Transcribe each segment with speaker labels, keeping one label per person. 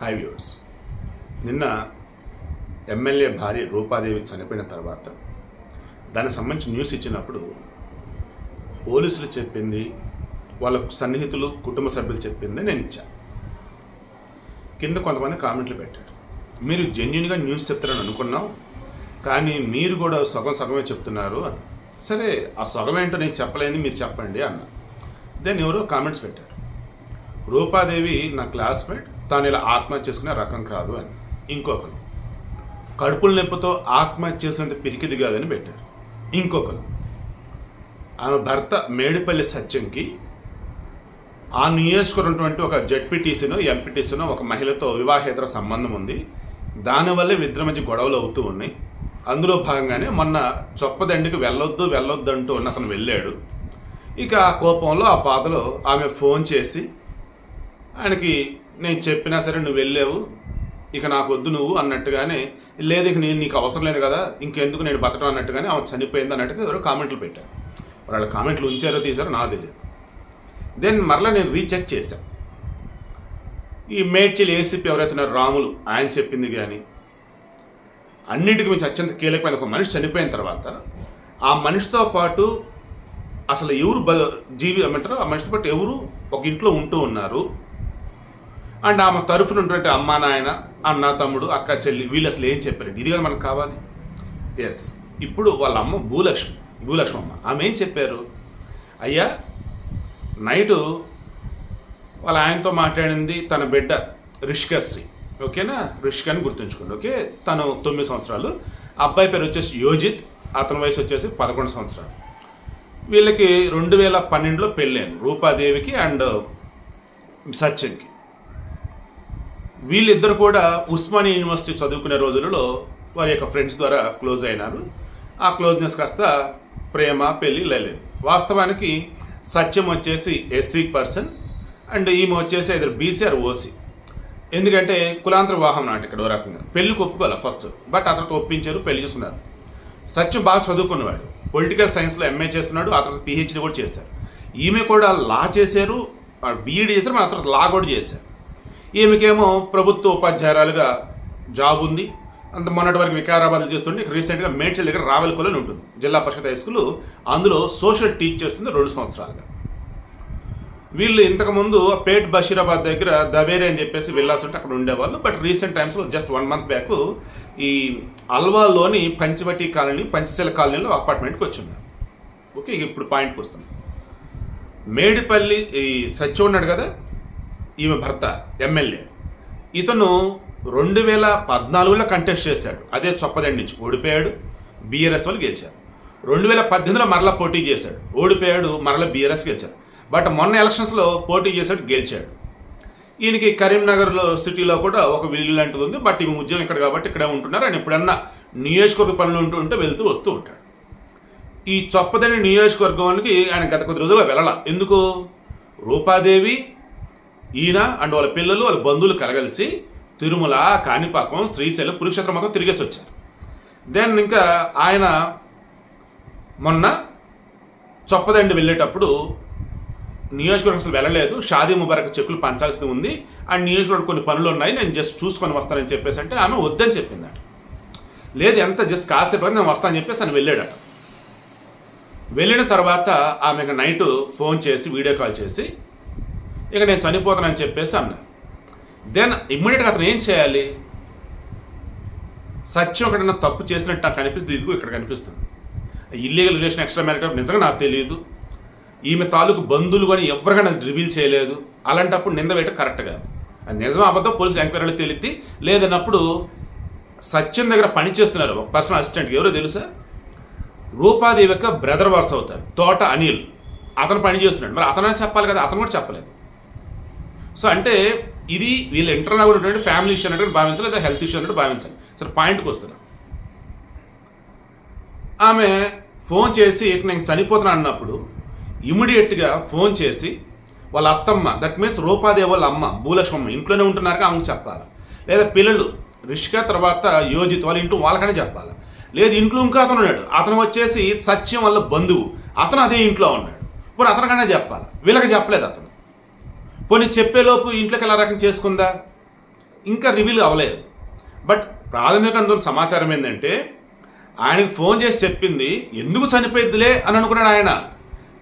Speaker 1: Hi viewers నిన్న MLA భార్య రూపాదేవి చనిపోయిన తర్వాత దానికి సంబంధించి న్యూస్ ఇచ్చినప్పుడు పోలీసులు చెప్పింది వాళ్ళ సన్నిహితులు కుటుంబ సభ్యులు చెప్పింది నేను ఇచ్చాను కింద కొంతమంది కామెంట్లు పెట్టారు. మీరు జెన్యున్గా న్యూస్ చెప్తారని అనుకున్నాం కానీ మీరు కూడా సగం సగమే చెప్తున్నారు అని. సరే ఆ సగం ఏంటో నేను చెప్పలేని మీరు చెప్పండి అన్న. దెన్ ఎవరో కామెంట్స్ పెట్టారు. రూపాదేవి నా క్లాస్మేట్ తాను ఇలా ఆత్మహత్య చేసుకునే రకం కాదు అని. ఇంకొకరు కడుపుల నొప్పితో ఆత్మహత్య చేసినంత పిరికిది కాదని పెట్టారు. ఇంకొకరు ఆమె భర్త మేడిపల్లి సత్యంకి ఆ నియోజకవర్గం ఒక జడ్పీటీసీనో ఎంపీటీసీనో ఒక మహిళతో వివాహేతర సంబంధం ఉంది. దానివల్లే ఇద్దరి మధ్య గొడవలు అవుతూ ఉన్నాయి. అందులో భాగంగానే మొన్న చొప్పదండికి వెళ్ళొద్దు వెళ్ళొద్దు అంటూ ఉన్న అతను వెళ్ళాడు. ఇక ఆ కోపంలో ఆ పాతలో ఆమె ఫోన్ చేసి ఆయనకి నేను చెప్పినా సరే నువ్వు వెళ్ళావు. ఇక నాకు వద్దు నువ్వు అన్నట్టుగానే లేదు ఇక నేను నీకు అవసరం లేదు కదా ఇంకెందుకు నేను బతకడం అన్నట్టుగానే ఆమె చనిపోయింది అన్నట్టుగా ఎవరో కామెంట్లు పెట్టారు. వాళ్ళ కామెంట్లు ఉంచారో తీసారో నాకు తెలియదు. దెన్ మరలా నేను రీచెక్ చేశాను ఈ మేడ్చిల్ ఏసీపీ ఎవరైతే రాములు ఆయన చెప్పింది కానీ అన్నిటికీ మించి అత్యంత కీలకమైన ఒక మనిషి చనిపోయిన తర్వాత ఆ మనిషితో పాటు అసలు ఎవరు బ జీవి ఏమంటారు? ఆ మనిషితో పాటు ఎవరు ఒక ఇంట్లో ఉంటూ ఉన్నారు. అండ్ ఆమె తరఫున ఉన్నటువంటి అమ్మ నాయన అన్న తమ్ముడు అక్క చెల్లి వీళ్ళు అసలు ఏం చెప్పారండి? ఇది కదా మనకు కావాలి. ఎస్ ఇప్పుడు వాళ్ళ అమ్మ భూలక్ష్మి భూలక్ష్మి అమ్మ ఆమె ఏం చెప్పారు? అయ్యా నైటు వాళ్ళ ఆయనతో మాట్లాడింది తన బిడ్డ రిషికాశ్రీ ఓకేనా? రిషిక్ అని గుర్తుంచుకోండి ఓకే? తను తొమ్మిది సంవత్సరాలు. అబ్బాయి పేరు వచ్చేసి యోజిత్ అతని వయసు వచ్చేసి పదకొండు సంవత్సరాలు. వీళ్ళకి రెండు వేల పన్నెండులో పెళ్ళాను రూపాదేవికి అండ్ సత్యంకి. వీళ్ళిద్దరు కూడా ఉస్మానియా యూనివర్సిటీ చదువుకునే రోజులలో వారి యొక్క ఫ్రెండ్స్ ద్వారా క్లోజ్ అయినారు. ఆ క్లోజ్నెస్ కాస్త ప్రేమ పెళ్ళి లేదు వాస్తవానికి సత్యం వచ్చేసి ఎస్సీ పర్సన్ అండ్ ఈమె వచ్చేసి ఇద్దరు బీసీ ఆర్ ఓసీ. ఎందుకంటే కులాంతర వివాహం నాటి ఇక్కడ రకంగా. పెళ్ళికి ఒప్పుకోవాలి ఫస్ట్? బట్ అతనికి ఒప్పించారు పెళ్ళి చేసుకున్నారు. సత్యం బాగా చదువుకున్నవాడు. పొలిటికల్ సైన్స్లో ఎంఏ చేస్తున్నాడు ఆ తర్వాత పిహెచ్డి కూడా చేశారు. ఈమె కూడా లా చేశారు బీఈడి చేశారు మన తర్వాత లా కూడా చేశారు. ఈమెకేమో ప్రభుత్వ ఉపాధ్యాయురాలుగా జాబ్ ఉంది. అంత మొన్నటి వరకు వికారాబాద్ చేస్తుంటే రీసెంట్గా మేడ్చల్ దగ్గర రావెలకొలని ఉంటుంది. జిల్లా పరిషత్ హై స్కూల్ అందులో సోషల్ టీచ్ చేస్తుంది రెండు సంవత్సరాలుగా. వీళ్ళు ఇంతకుముందు పేట్ బషీరాబాద్ దగ్గర దవేరే అని చెప్పేసి వెళ్ళాల్సి అక్కడ ఉండేవాళ్ళు. బట్ రీసెంట్ టైమ్స్లో జస్ట్ వన్ మంత్ బ్యాక్ ఈ అల్వాలోని పంచవటి కాలనీ పంచశీల కాలనీలో అపార్ట్మెంట్కి వచ్చిన్నారు ఓకే ఇప్పుడు పాయింట్కి వస్తుంది మేడిపల్లి ఈ సచ్చి ఉన్నాడు కదా ఈమె భర్త ఎమ్మెల్యే. ఇతను రెండు వేల పద్నాలుగులో కంటెస్ట్ చేశాడు. అదే చొప్పదండి నుంచి ఓడిపోయాడు బీఆర్ఎస్ వాళ్ళు గెలిచారు. రెండు వేల పద్దెనిమిదిలో మరలా పోటీ చేశాడు ఓడిపోయాడు మరలా బీఆర్ఎస్ గెలిచారు బట్ మొన్న ఎలక్షన్స్లో పోటీ చేశాడు గెలిచాడు. ఈయనకి కరీంనగర్లో సిటీలో కూడా ఒక విల్లు లాంటిది ఉంది. బట్ ఈమె ఉద్యోగం ఇక్కడ కాబట్టి ఇక్కడే ఉంటున్నారు. ఆయన ఎప్పుడన్నా నియోజకవర్గ పనులు ఉంటూ ఉంటే వెళ్తూ వస్తూ ఉంటాడు. ఈ చొప్పదని నియోజకవర్గానికి ఆయన గత కొద్ది రోజులుగా వెళ్ళాల. ఎందుకు? రూపాదేవి ఈయన అండ్ వాళ్ళ పిల్లలు వాళ్ళ బంధువులు కలగలిసి తిరుమల కాణిపాకం శ్రీశైలం కురుక్షేత్రం మొత్తం తిరిగేసి వచ్చారు. దెన్ ఇంకా ఆయన మొన్న చొప్పదండి వెళ్ళేటప్పుడు నియోజకవర్గం అసలు వెళ్ళలేదు. షాదీ ముబారక్ చెక్కులు పంచాల్సి ఉంది. అండ్ నియోజకవర్గం కొన్ని పనులు ఉన్నాయి. నేను జస్ట్ చూసుకొని వస్తానని చెప్పేసి అంటే ఆమె వద్దని చెప్పిందట. లేదు ఎంత జస్ట్ కాసేపు నేను వస్తానని చెప్పేసి ఆయన వెళ్ళాడట. వెళ్ళిన తర్వాత ఆమెకు నైట్ ఫోన్ చేసి వీడియో కాల్ చేసి ఇక నేను చనిపోతానని చెప్పేసి అన్నా. దెన్ ఇమ్మీడియట్గా అతను ఏం చేయాలి? సత్యం ఒకటన్నా తప్పు చేసినట్టు నాకు కనిపిస్తుంది ఇదిగో ఇక్కడ కనిపిస్తుంది. ఇల్లీగల్ రిలేషన్ ఎక్స్ట్రా మ్యారిటల్ నిజంగా నాకు తెలియదు. ఈమె తాలూకు బంధువులు కానీ ఎవరికైనా రివీల్ చేయలేదు. అలాంటప్పుడు నింద వేయటం కరెక్ట్ కాదు. అది నిజం అబద్ధం పోలీసులు ఎంక్వైరీలు తేలిద్ది. లేదన్నప్పుడు సత్యం దగ్గర పని చేస్తున్నారు ఒక పర్సనల్ అసిస్టెంట్. ఎవరో తెలుసా? రూపాదేవి యొక్క బ్రదర్ వర్స్ అవుతారు తోట అనిల్. అతను పని చేస్తున్నాడు. మరి అతనే చెప్పాలి కదా? అతను కూడా చెప్పలేదు. సో అంటే ఇది వీళ్ళ ఇంటర్నల్ ఉన్నటువంటి ఫ్యామిలీ ఇష్యూ అన్నట్టు భావించాలి లేదా హెల్త్ ఇష్యూ అన్నట్టు భావించాలి. సరే పాయింట్కి వస్తున్నా. ఆమె ఫోన్ చేసి ఇక నేను చనిపోతున్నా అన్నప్పుడు ఇమీడియట్గా ఫోన్ చేసి వాళ్ళ అత్తమ్మ దట్ మీన్స్ రూపాదేవి వాళ్ళ అమ్మ భూలక్ష్మమ్మ ఇంట్లోనే ఉంటున్నారుగా ఆమెకు చెప్పాలి. లేదా పిల్లలు రిషిక తర్వాత యోజిత్ వాళ్ళ ఇంట్లో వాళ్ళకనే చెప్పాలి. లేదు ఇంట్లో ఇంకా అతను ఉన్నాడు. అతను వచ్చేసి సత్యం వల్ల బంధువు. అతను అదే ఇంట్లో ఉన్నాడు. ఇప్పుడు అతనికనే చెప్పాలి. వీళ్ళకి చెప్పలేదు అతను. పోనీ చెప్పేలోపు ఇంట్లోకి ఎలా రకం చేసుకుందా? ఇంకా రివీల్ అవ్వలేదు బట్ ప్రాథమిక అందులో సమాచారం ఏంటంటే ఆయనకి ఫోన్ చేసి చెప్పింది ఎందుకు చనిపోయిద్దిలే? అని అనుకున్నాడు ఆయన.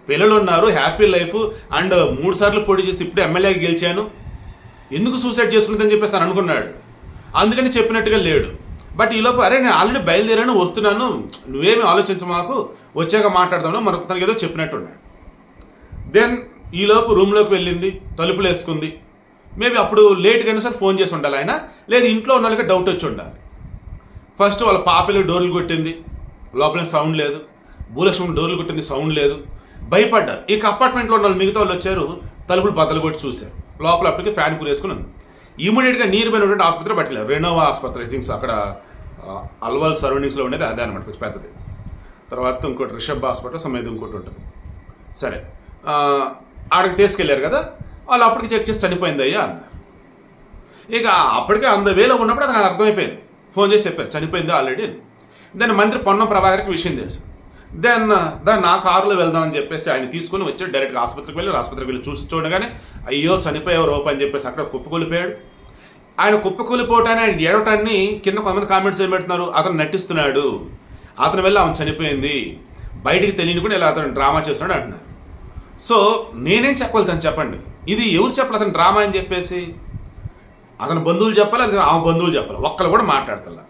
Speaker 1: పిల్లలు ఉన్నారు హ్యాపీ లైఫ్ అండ్ మూడు సార్లు పోటీ చేస్తే ఇప్పుడు ఎమ్మెల్యేగా గెలిచాను. ఎందుకు సూసైడ్ చేసుకుంటుందని చెప్పేసి అని అనుకున్నాడు. అందుకని చెప్పినట్టుగా లేడు. బట్ ఈలోపు అరే నేను ఆల్రెడీ బయలుదేరాను వస్తున్నాను. నువ్వేమి ఆలోచించ మాకు వచ్చాక మాట్లాడదామో మనకు తనకి ఏదో చెప్పినట్టున్నాడు దెన్ ఈలోపు రూమ్లోకి వెళ్ళింది తలుపులు వేసుకుంది. మేబీ అప్పుడు లేట్గా సార్ ఫోన్ చేసి ఉండాలి ఆయన. లేదు ఇంట్లో ఉన్న వాళ్ళకి డౌట్ వచ్చి ఉండాలి. ఫస్ట్ వాళ్ళ పాపలు డోర్లు కొట్టింది. లోపల సౌండ్ లేదు. భూలక్ష్మి డోర్లు కొట్టింది సౌండ్ లేదు. భయపడ్డారు. ఇక అపార్ట్మెంట్లో ఉన్న వాళ్ళు మిగతా వాళ్ళు వచ్చారు తలుపులు బద్దలు కొట్టి చూశారు. లోపల అప్పటికి ఫ్యాన్ కూరేసుకుని ఉంది. ఇమీడియట్గా నీరు ఉన్నటువంటి ఆసుపత్రి పట్టుకెళ్ళారు. రెనోవా ఆసుపత్రి ఐ థింక్స్ అక్కడ అల్వాల్ సరౌండింగ్స్లో ఉండేది అదే అనమాట కొంచెం పెద్దది. తర్వాత ఇంకోటి రిషబ్ హాస్పిటల్ సమేత ఇంకోటి ఉంటుంది. సరే. ఆడికి తీసుకెళ్ళారు కదా వాళ్ళు అప్పటికి చెక్ చేసి చనిపోయింది అయ్యా అన్నారు. ఇక అప్పటికే అంద వేలో ఉన్నప్పుడు అది నాకు అర్థమైపోయింది. ఫోన్ చేసి చెప్పారు చనిపోయింది ఆల్రెడీ అని. దెన్ మంత్రి పొన్నం ప్రభాకర్కి విషయం తెలుసు. దెన్ దాన్ని నా కారులో వెళ్దామని చెప్పేసి ఆయన తీసుకొని వచ్చి డైరెక్ట్గా ఆసుపత్రికి వెళ్ళి ఆసుపత్రికి వెళ్ళి చూసి చూడగానే అయ్యో చనిపోయావు రూప అని చెప్పేసి అక్కడ కుప్పకూలిపోయాడు ఆయన కుప్పకూలిపోవటాన్ని ఆయన ఏడవటాన్ని కింద కొంతమంది కామెంట్స్ ఏం పెడుతున్నారు? అతను నటిస్తున్నాడు. అతను వెళ్ళి ఆమె చనిపోయింది. బయటికి తెలియని కూడా ఇలా అతను డ్రామా చేస్తున్నాడు అంటున్నారు. సో నేనేం చెప్పగలుగుతాను చెప్పండి. ఇది ఎవరు చెప్పాలి? అతను డ్రామా అని చెప్పేసి అతని బంధువులు చెప్పాలి? అది ఆమె బంధువులు చెప్పాలి? ఒక్కరు కూడా మాట్లాడతలా.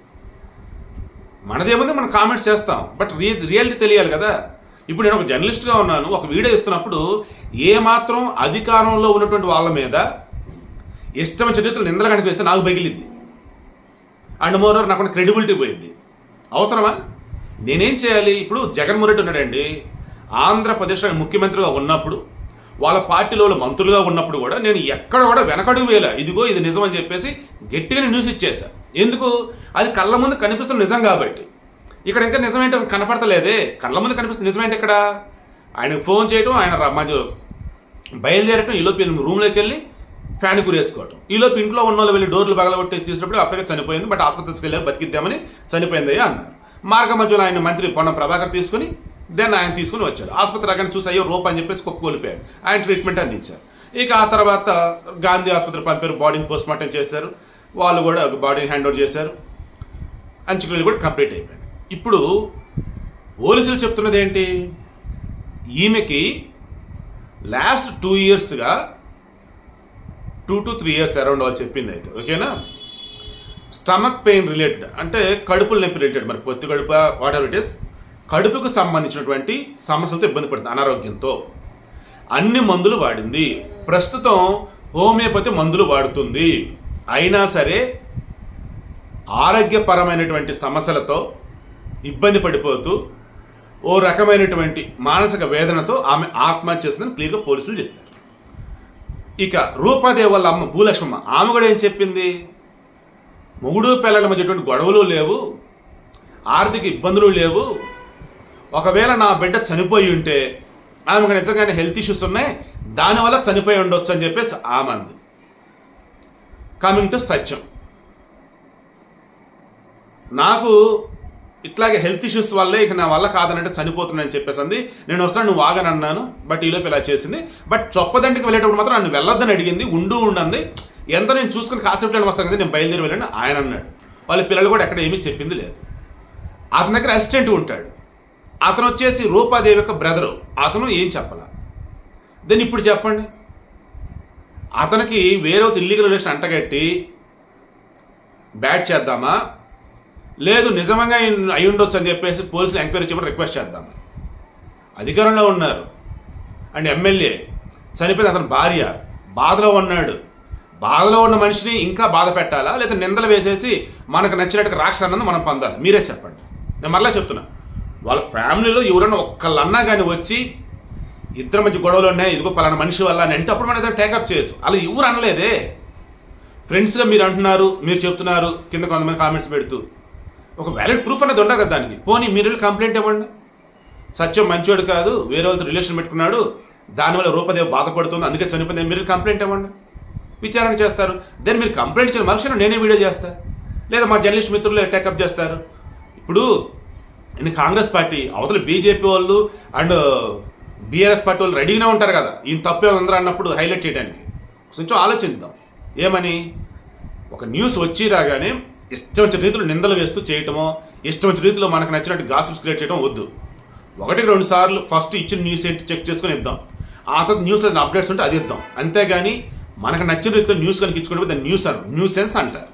Speaker 1: మనదేముంది మనం కామెంట్స్ చేస్తాం. బట్ రీ రియాలిటీ తెలియాలి కదా. ఇప్పుడు నేను ఒక జర్నలిస్ట్గా ఉన్నాను. ఒక వీడియో ఇస్తున్నప్పుడు ఏ మాత్రం అధికారంలో ఉన్నటువంటి వాళ్ళ మీద ఇష్టం చరిత్రలు నిందలు కనిపిస్తే నాకు బగిలిద్ది అండ్ మోర్ నాకు క్రెడిబిలిటీ పోయింది అవసరమా? నేనేం చేయాలి? ఇప్పుడు జగన్మోహన్ రెడ్డి ఉన్నాడండి. ఆంధ్రప్రదేశ్లో ముఖ్యమంత్రిగా ఉన్నప్పుడు వాళ్ళ పార్టీలో వాళ్ళు మంత్రులుగా ఉన్నప్పుడు కూడా నేను ఎక్కడ కూడా వెనకడుగు వేలా ఇదిగో ఇది నిజం అని చెప్పేసి గట్టిగా న్యూస్ ఇచ్చేసా ఎందుకు? అది కళ్ళ ముందు కనిపిస్తున్న నిజం కాబట్టి. ఇక్కడ ఇంకా నిజమేంటో కనపడతలేదే. కళ్ళ ముందు కనిపిస్తుంది నిజమేంటి ఇక్కడ? ఆయనకు ఫోన్ చేయటం ఆయన మధ్య బయలుదేరటం ఈలోపు రూమ్లోకి వెళ్ళి ఫ్యాన్ కురేసుకోవటం. ఈలోపు ఇంట్లో ఉన్న వాళ్ళు వెళ్ళి డోర్లు పగలగొట్టి తీసినప్పుడు అప్పటికే చనిపోయింది. బట్ ఆసుపత్రికి వెళ్ళారు బతికిద్దామని చనిపోయింది అయ్యా అన్నారు. మార్గ మధ్యలో ఆయన మంత్రి పొన్నం ప్రభాకర్ తీసుకుని దెన్ ఆయన తీసుకుని వచ్చారు ఆసుపత్రి అక్కడ చూసి అయ్యో రోప్ అని చెప్పేసి కోల్పోయాడు. ఆయన ట్రీట్మెంట్ అందించారు. ఇక ఆ తర్వాత గాంధీ ఆసుపత్రి పంపారు. బాడీని పోస్ట్ మార్టం చేశారు. వాళ్ళు కూడా బాడీని హ్యాండ్ ఓవర్ చేశారు. అంచుకులు కూడా కంప్లీట్ అయిపోయింది ఇప్పుడు పోలీసులు చెప్తున్నది ఏంటి? ఈమెకి లాస్ట్ టూ ఇయర్స్గా two to three years around వాళ్ళు చెప్పింది అయితే. ఓకేనా స్టమక్ పెయిన్ రిలేటెడ్ అంటే కడుపుల నొప్పి రిలేటెడ్ మరి పొత్తి కడుపు వాట్ ఎవర్ ఇట్ ఇస్ కడుపుకు సంబంధించినటువంటి సమస్యలతో ఇబ్బంది పడుతుంది అనారోగ్యంతో. అన్ని మందులు వాడింది. ప్రస్తుతం హోమియోపతి మందులు వాడుతుంది. అయినా సరే ఆరోగ్యపరమైనటువంటి సమస్యలతో ఇబ్బంది పడిపోతూ ఓ రకమైనటువంటి మానసిక వేదనతో ఆమె ఆత్మహత్య చేస్తుందని క్లియర్గా పోలీసులు చెప్పారు. ఇక రూపాదేవి వాళ్ళ అమ్మ భూలక్ష్మమ్మ ఆమె కూడా ఏం చెప్పింది? మొగుడు పిల్లల మధ్యటువంటి గొడవలు లేవు ఆర్థిక ఇబ్బందులు లేవు ఒకవేళ నా బిడ్డ చనిపోయి ఉంటే ఆమెకు నిజంగానే హెల్త్ ఇష్యూస్ ఉన్నాయి దానివల్ల చనిపోయి ఉండొచ్చు అని చెప్పేసి ఆమె అంది. Coming to Satyam. నాకు ఇట్లాగే హెల్త్ ఇష్యూస్ వల్లే ఇక నా వల్ల కాదనంటే చనిపోతున్నానని చెప్పేసి అంది. నేను వస్తాను నువ్వు ఆగని అన్నాను బట్ ఈలోపు ఇలా చేసింది. బట్ చొప్పదండికి వెళ్ళేటప్పుడు మాత్రం నన్ను వెళ్ళొద్దని అడిగింది ఉండు ఉండంది ఎంత నేను చూసుకుని కాసేపు వస్తాను కదా నేను బయలుదేరి వెళ్ళాను ఆయన అన్నాడు. వాళ్ళ పిల్లలు కూడా ఎక్కడ ఏమీ చెప్పింది లేదు. అతని దగ్గర అసిస్టెంట్ ఉంటాడు. అతను వచ్చేసి రూపాదేవి యొక్క బ్రదరు. అతను ఏం చెప్పాల? దెన్ ఇప్పుడు చెప్పండి. అతనికి వేరే ఇల్లీగల్ రిలేషన్ అంటగట్టి బ్యాట్ చేద్దామా? లేదు నిజంగా అయి ఉండొచ్చు అని చెప్పేసి పోలీసులు ఎంక్వైరీ చేయమని రిక్వెస్ట్ చేద్దామా? అధికారంలో ఉన్నారు. అండ్ ఎమ్మెల్యే చనిపోయిన అతని భార్య బాధలో ఉన్నాడు. బాధలో ఉన్న మనిషిని ఇంకా బాధ పెట్టాలా? లేదా నిందలు వేసేసి మనకు నచ్చినట్టుగా రాక్షసానందు మనం పొందాలి? మీరే చెప్పండి. నేను మరలా చెప్తున్నా. వాళ్ళ ఫ్యామిలీలో ఎవరైనా ఒక్కళ్ళన్నా కానీ వచ్చి ఇద్దరి మధ్య గొడవలు ఉన్నాయి ఇదిగో పలానా మనిషి వల్ల అని అంటే అప్పుడు మనం ఏదైనా టేకప్ చేయొచ్చు. అలా ఎవరు అనలేదే. ఫ్రెండ్స్గా మీరు అంటున్నారు మీరు చెప్తున్నారు కింద కొంతమంది కామెంట్స్ పెడుతూ. ఒక వ్యాలిడ్ ప్రూఫ్ అనేది ఉండదు కదా దానికి. పోనీ మీరు వెళ్ళి కంప్లైంట్ ఇవ్వండి. సత్యం మంచోడు కాదు వేరే వాళ్ళతో రిలేషన్ పెట్టుకున్నాడు దానివల్ల రూపదేవి బాధపడుతుంది అందుకే చనిపోయింది మీరు కంప్లైంట్ ఇవ్వండి. విచారణ చేస్తారు. దెన్ మీరు కంప్లైంట్ ఇచ్చిన మనుషులు నేనే వీడియో చేస్తా. లేదా మా జర్నలిస్ట్ మిత్రులు టేకప్ చేస్తారు. ఇప్పుడు ఇది కాంగ్రెస్ పార్టీ అవతల బీజేపీ వాళ్ళు అండ్ uh, బీఆర్ఎస్ పార్టీ వాళ్ళు రెడీగానే ఉంటారు కదా. ఈయన తప్పే అందరూ అన్నప్పుడు హైలైట్ చేయడానికి. కొంచెం ఆలోచిద్దాం. ఏమని? ఒక న్యూస్ వచ్చి రాగానే ఇష్టం వచ్చిన రీతిలో నిందలు వేస్తూ చేయటమో ఇష్టం వచ్చిన రీతిలో మనకు నచ్చినట్టు గాసిప్స్ క్రియేట్ చేయడం వద్దు. ఒకటికి రెండు సార్లు ఫస్ట్ ఇచ్చిన న్యూస్ ఏంటి చెక్ చేసుకొని ఇద్దాం. ఆ తర్వాత న్యూస్ అప్డేట్స్ ఉంటే అది ఇద్దాం. అంతేగాని మనకు నచ్చిన రీతిలో న్యూస్ కనుక ఇచ్చుకుంటే దాన్ని న్యూస్ అన్ న్యూస్ సెన్స్ అంటారు.